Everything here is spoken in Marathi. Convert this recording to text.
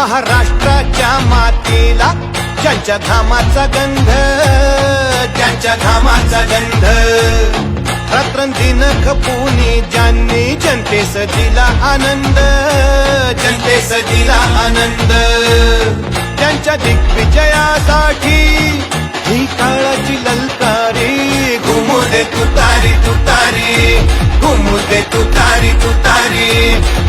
महाराष्ट्राच्या मातीला ज्यांच्या घामाचा गंध ज्यांच्या घामाचा गंध. रात्रंदिन खपुनी ज्यांनी जनतेस दिला आनंद जनतेस दिला आनंद. त्यांच्या दिग्विजयासाठी ही काळाची ललकारी घुमू दे तुतारी तुतारी घुमू दे तुतारी तुतारी तुतारी.